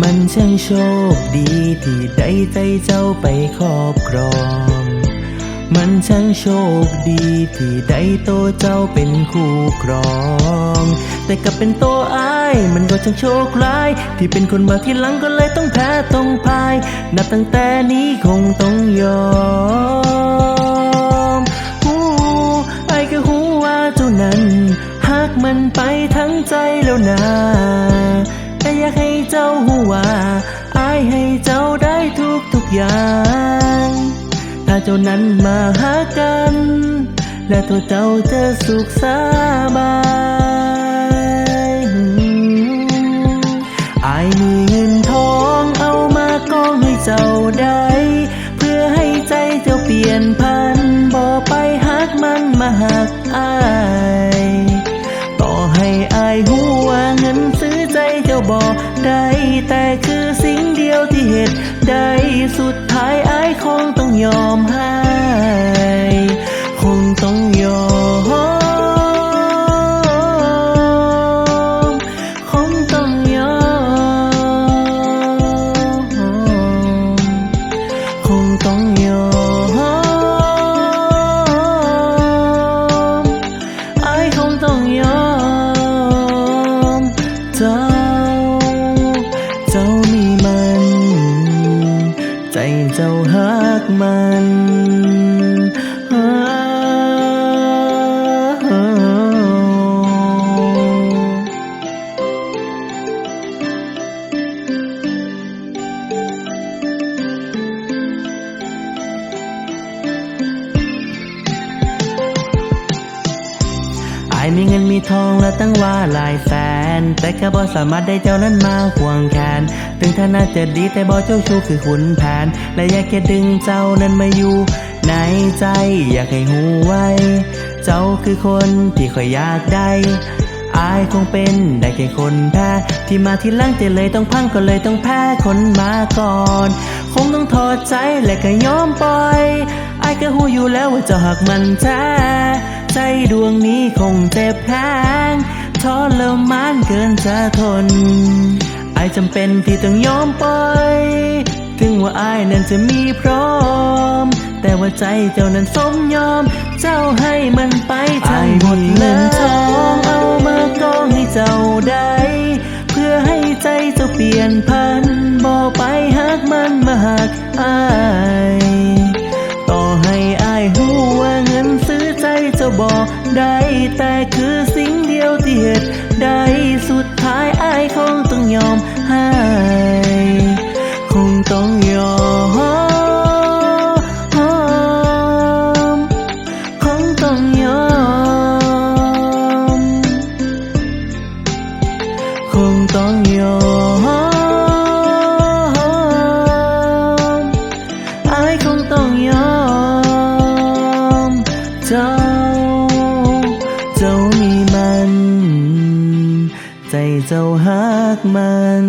มันช่างโชคดีที่ได้ใจเจ้าไปครอบครอง มันช่างโชคดีที่ได้โตวเจ้าเป็นคู่ครอง แต่กลับเป็นตัวอ้าย มันก็ช่างโชคร้าย ที่เป็นคนมาที่หลังก็เลยต้องแพ้ต้องพาย นับตั้งแต่นี้คงต้องยอม หูว่าอายให้เจ้าได้ทุกทุกอย่าง ถ้าเจ้านั้นมาหากัน และตัวเจ้าจะสุขสบายอายมีเงินทองเอามากองให้เจ้าได้ เพื่อให้ใจเจ้าเปลี่ยนพันบ่ไปหักมันมาหัก สุดท้ายไอ้คงต้องยอมให้ายมีเงินมีทองและตั้งว่าหลายแสน แต่แค่บ่สามารถได้เจ้านั้นมาห่วงแขน ถึงฐานะจะดีแต่บ่เจ้าชู้คือขุนแผน และอยากแค่ดึงเจ้านั้นมาอยู่ในใจอยากให้หูไว้ เจ้าคือคนที่คอยอยากได้อายคงเป็นได้แค่คนแพ้ ที่มาที่หลังจะเลยต้องพังก็เลยต้องแพ้คนมาก่อน คงต้องถอดใจและก็ยอมปล่อย ก็หูอยู่แล้วว่าเจะหักมันแท้ใจดวงนี้คงเจ็บแห้งทรมานเกินจะทนอายจำเป็นที่ต้องยอมปล่อยถึงว่าอายนั้นจะมีพร้อม แต่ว่าใจเจ้านั้นสมยอม เจ้าให้มันไปทั้งหมดเลยทองเอามากองให้เจ้าได้เพื่อให้ใจเจ้าเปลี่ยนพันบ่ไปหักมันมาหักอายต่อ ได้ แต่คือสิ่งเดียวที่เหตุได้ สุดท้ายอายคงต้องยอมให้ คงต้องยอม มีมัน ใจเจ้าหักมัน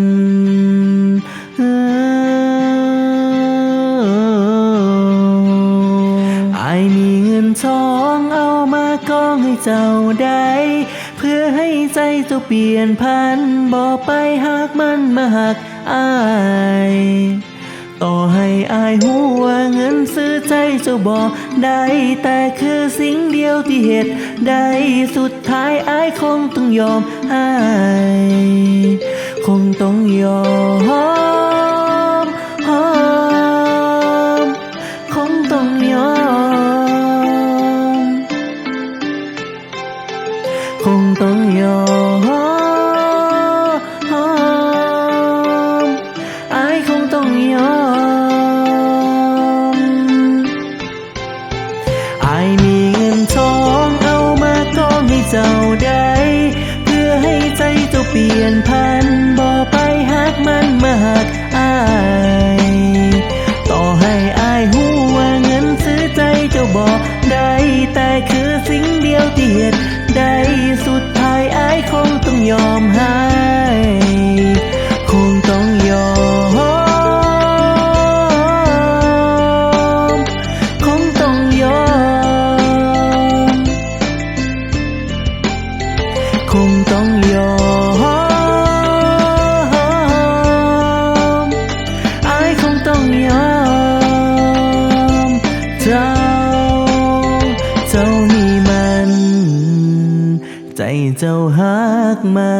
อายมีเงินทองเอามากองให้เจ้าได้ เพื่อให้ใจเจ้าเปลี่ยนพันบ่ไปหักมันมาหักอาย ต่อให้อายหูว่าเงินซื้อ ใจเจ้าบอกได้แต่คือสิ่งเดียวที่เหตุได้สุดท้ายอายคงต้องยอมให้คงต้องยอมคงต้องยอมคงต้องยอม mà